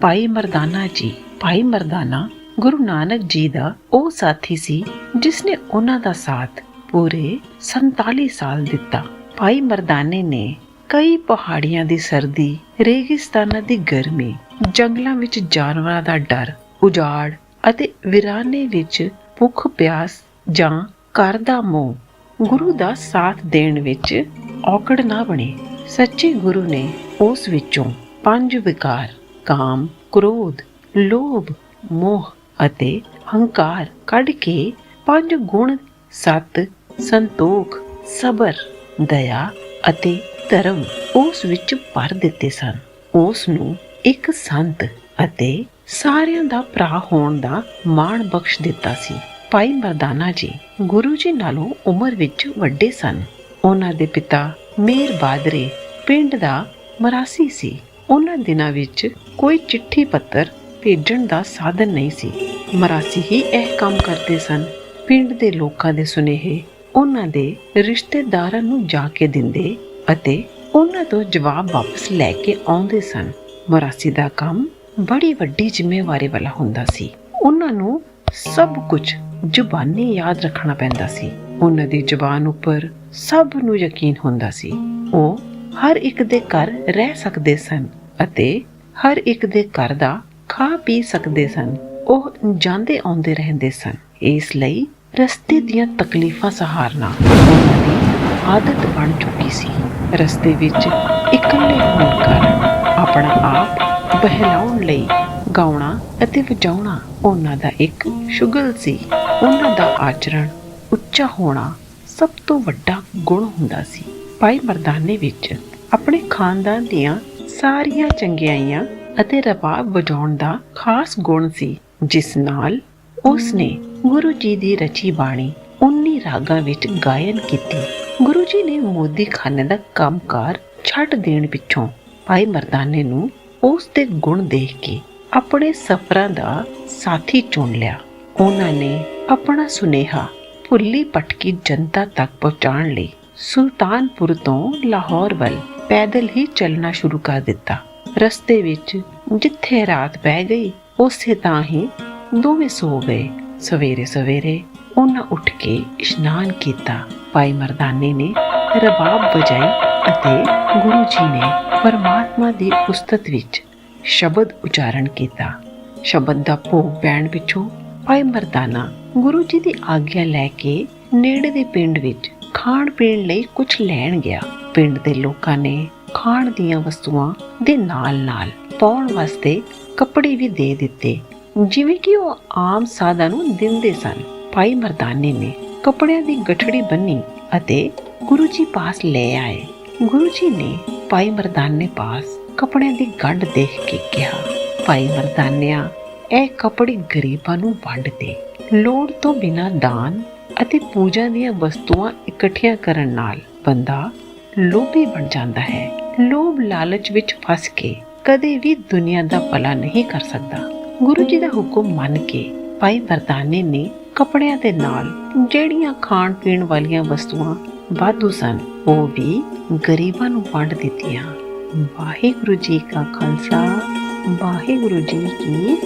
ਭਾਈ ਮਰਦਾਨਾ ਜੀ, ਭਾਈ ਮਰਦਾਨਾ, ਗੁਰੂ ਨਾਨਕ ਜੀ ਦਾ ਉਹ ਸਾਥੀ ਸੀ ਜਿਸ ਨੇ ਉਹਨਾਂ ਦਾ ਸਾਥ ਪੂਰੇ 47 ਸਾਲ ਦਿੱਤਾ। ਭਾਈ ਮਰਦਾਨੇ ਨੇ ਕਈ ਪਹਾੜੀਆਂ ਦੀ ਸਰਦੀ, ਰੇਗਿਸਤਾਨਾਂ ਦੀ ਗਰਮੀ, ਜੰਗਲਾਂ ਵਿੱਚ ਜਾਨਵਰਾਂ ਦਾ ਡਰ, ਉਜਾੜ ਅਤੇ ਵਿਰਾਨੇ ਵਿੱਚ ਭੁੱਖ ਪਿਆਸ ਜਾਂ ਘਰ ਦਾ ਮੋਹ ਗੁਰੂ ਦਾ ਸਾਥ ਦੇਣ ਵਿੱਚ ਔਕੜ ਨਾ ਬਣੇ। ਸੱਚੇ ਗੁਰੂ ਨੇ ਉਸ ਵਿੱਚੋਂ ਪੰਜ ਵਿਕਾਰ ਕਾਮ, ਕ੍ਰੋਧ, ਲੋਭ, ਮੋਹ ਅਤੇ ਹੰਕਾਰ ਕੱਢ ਕੇ ਪੰਜ ਗੁਣ, ਸਤ ਸੰਤੋਖ, ਸਬਰ, ਦਇਆ ਅਤੇ ਧਰਮ ਉਸ ਵਿੱਚ ਭਰ ਦਿੱਤੇ ਸਨ। ਉਸ ਨੂੰ ਇੱਕ ਸੰਤ ਅਤੇ ਸਾਰਿਆਂ ਦਾ ਭਰਾ ਹੋਣ ਦਾ ਮਾਣ ਬਖਸ਼ ਦਿੱਤਾ ਸੀ। ਭਾਈ ਮਰਦਾਨਾ ਜੀ ਗੁਰੂ ਜੀ ਨਾਲੋਂ ਉਮਰ ਵਿੱਚ ਵੱਡੇ ਸਨ। ਉਹਨਾਂ ਦੇ ਪਿਤਾ ਮੇਰ ਬਾਦਰੇ ਪਿੰਡ ਦਾ ਮਰਾਸੀ ਸੀ। ਉਹਨਾਂ ਦਿਨਾਂ ਵਿੱਚ ਕੋਈ ਚਿੱਠੀ ਪੱਤਰ ਭੇਜਣ ਦਾ ਸਾਧਨ ਨਹੀਂ ਸੀ। ਮਰਾਸੀ ਹੀ ਇਹ ਕੰਮ ਕਰਦੇ ਸਨ। ਪਿੰਡ ਦੇ ਲੋਕਾਂ ਦੇ ਸੁਨੇਹੇ ਉਹਨਾਂ ਦੇ ਰਿਸ਼ਤੇਦਾਰਾਂ ਨੂੰ ਜਾ ਕੇ ਦਿੰਦੇ ਅਤੇ ਉਹਨਾਂ ਤੋਂ ਜਵਾਬ ਵਾਪਸ ਲੈ ਕੇ ਆਉਂਦੇ ਸਨ। ਮਰਾਸੀ ਦਾ ਕੰਮ ਬੜੀ ਵੱਡੀ ਜ਼ਿੰਮੇਵਾਰੀ ਵਾਲਾ ਹੁੰਦਾ ਸੀ। ਉਹਨਾਂ ਨੂੰ ਸਭ ਕੁਝ ਜ਼ੁਬਾਨੀ ਯਾਦ ਰੱਖਣਾ ਪੈਂਦਾ ਸੀ। ਉਹਨਾਂ ਦੀ ਜ਼ੁਬਾਨ ਉੱਪਰ ਸਭ ਨੂੰ ਯਕੀਨ ਹੁੰਦਾ ਸੀ। ਉਹ ਹਰ ਇੱਕ ਦੇ ਘਰ ਰਹਿ ਸਕਦੇ ਸਨ। ਅਤੇ ਹਰ ਇੱਕ ਦੇ ਘਰ ਦਾ ਖਾ ਪੀ ਸਕਦੇ ਸਨ। ਉਹ ਜਾਂਦੇ ਆਉਂਦੇ ਰਹਿੰਦੇ ਸਨ। ਇਸ ਲਈ ਰਸਤੇ ਦੀਆਂ ਤਕਲੀਫਾਂ ਸਹਾਰਨਾ ਉਹਨਾਂ ਦੀ ਆਦਤ ਬਣ ਚੁੱਕੀ ਸੀ। ਰਸਤੇ ਵਿੱਚ ਇਕੱਲੇ ਹੋਣ ਕਾਰਨ ਆਪਣਾ ਆਪ ਬਹਿਲਾਉਣ ਲਈ ਗਾਉਣਾ ਅਤੇ ਵਜਾਉਣਾ ਉਹਨਾਂ ਦਾ ਇੱਕ ਸ਼ੁਗਲ ਸੀ। ਉਹਨਾਂ ਦਾ ਆਚਰਣ ਉੱਚਾ ਹੋਣਾ ਸਭ ਤੋਂ ਵੱਡਾ ਗੁਣ ਹੁੰਦਾ ਸੀ। ਭਾਈ ਮਰਦਾਨੇ ਵਿੱਚ ਆਪਣੇ ਖਾਨਦਾਨ ਦੀਆਂ ਸਾਰੀਆਂ ਚੰਗਿਆਈਆਂ ਅਤੇ ਰਬਾਬ ਵਜਾਉਣ ਦਾ ਖਾਸ ਗੁਣ ਸੀ, ਜਿਸ ਨਾਲ ਉਸ ਨੇ ਗੁਰੂ ਜੀ ਦੀ ਰਚੀ ਬਾਣੀ 19 ਰਾਗਾਂ ਵਿੱਚ ਗਾਇਨ ਕੀਤੀ। ਗੁਰੂ ਜੀ ਨੇ ਮੋਦੀ ਖਾਨੇ ਦਾ ਕੰਮਕਾਰ ਛੱਡ ਦੇਣ ਪਿੱਛੋਂ ਭਾਈ ਮਰਦਾਨੇ ਨੂੰ ਉਸ ਦੇ ਗੁਣ ਦੇਖ ਕੇ ਆਪਣੇ ਸਫ਼ਰਾਂ ਦਾ ਸਾਥੀ ਚੁਣ ਲਿਆ। ਉਹਨਾਂ ਨੇ ਆਪਣਾ ਸੁਨੇਹਾ ਭੁੱਲੀ ਪਟਕੀ ਜਨਤਾ ਤੱਕ ਪਹੁੰਚਾਉਣ ਲਈ ਸੁਲਤਾਨਪੁਰ ਤੋਂ ਲਾਹੌਰ ਵੱਲ ਪੈਦਲ ਹੀ ਚੱਲਣਾ ਸ਼ੁਰੂ ਕਰ ਦਿੱਤਾ। ਰਸਤੇ ਵਿੱਚ ਜਿੱਥੇ ਰਾਤ ਪੈ ਗਈ, ਉਸੇ ਤਾਂ ਹੀ ਦੋਵੇਂ ਸੋ ਗਏ। ਸਵੇਰੇ ਸਵੇਰੇ ਉਹਨਾਂ ਉੱਠ ਕੇ ਇਸ਼ਨਾਨ ਕੀਤਾ। ਭਾਈ ਮਰਦਾਨੇ ਨੇ ਰਬਾਬ ਵਜਾਈ ਅਤੇ ਗੁਰੂ ਜੀ ਨੇ ਪਰਮਾਤਮਾ ਦੀ ਉਸਤਤ ਵਿੱਚ ਸ਼ਬਦ ਉਚਾਰਨ ਕੀਤਾ। ਸ਼ਬਦ ਦਾ ਭੋਗ ਪੈਣ ਪਿੱਛੋਂ ਭਾਈ ਮਰਦਾਨਾ ਗੁਰੂ ਜੀ ਦੀ ਆਗਿਆ ਲੈ ਕੇ ਨੇੜੇ ਦੇ ਪਿੰਡ ਵਿੱਚ ਖਾਣ ਪੀਣ ਲਈ ਕੁਝ ਲੈਣ ਗਿਆ। ਪਿੰਡ ਦੇ ਲੋਕਾਂ ਨੇ ਖਾਣ ਦੀਆਂ ਵਸਤੂਆਂ ਦੇ ਨਾਲ-ਨਾਲ ਪਾਉਣ ਵਾਸਤੇ ਕੱਪੜੇ ਵੀ ਦੇ ਦਿੱਤੇ। ਜਿਵੇਂ ਕਿ ਉਹ ਆਮ ਸਾਦਾ ਨੂੰ ਦਿੰਦੇ ਸਨ। ਭਾਈ ਮਰਦਾਨੇ ਨੇ ਕੱਪੜਿਆਂ ਦੀ ਗਠੜੀ ਬੰਨੀ ਅਤੇ ਗੁਰੂ ਜੀ ਪਾਸ ਲੈ ਆਏ। ਗੁਰੂ ਜੀ ਨੇ ਭਾਈ ਮਰਦਾਨੇ ਪਾਸ ਕੱਪੜਿਆਂ ਦੀ ਗੰਢ ਦੇਖ ਕੇ ਕਿਹਾ, ਭਾਈ ਮਰਦਾਨਿਆ, ਇਹ ਕੱਪੜੇ ਗਰੀਬਾਂ ਨੂੰ ਵੰਡ ਦੇ। ਲੋੜ ਤੋਂ ਬਿਨਾਂ ਦਾਨ ਅਤੇ ਪੂਜਾ ਦੀਆਂ ਵਸਤੂਆਂ ਇਕੱਠੀਆਂ ਕਰਨ ਨਾਲ ਬੰਦਾ ਲੋਭੀ ਬਣ ਜਾਂਦਾ ਹੈ। ਲੋਭ ਲਾਲਚ ਵਿੱਚ ਫਸ ਕੇ ਕਦੇ ਵੀ ਦੁਨੀਆ ਦਾ ਭਲਾ ਨਹੀਂ ਕਰ ਸਕਦਾ। ਗੁਰੂ ਜੀ ਦਾ ਹੁਕਮ ਮੰਨ ਕੇ ਭਾਈ ਮਰਦਾਨੇ ਨੇ ਕੱਪੜਿਆਂ ਦੇ ਨਾਲ ਜਿਹੜੀਆਂ ਖਾਣ ਪੀਣ ਵਾਲੀਆਂ ਵਸਤੂਆਂ ਵਾਧੂ ਸਨ, ਉਹ ਵੀ ਗਰੀਬਾਂ ਨੂੰ ਵੰਡ ਦਿੱਤੀਆਂ। ਵਾਹਿਗੁਰੂ ਜੀ ਕਾ ਖਾਲਸਾ, ਵਾਹਿਗੁਰੂ ਜੀ ਕੀ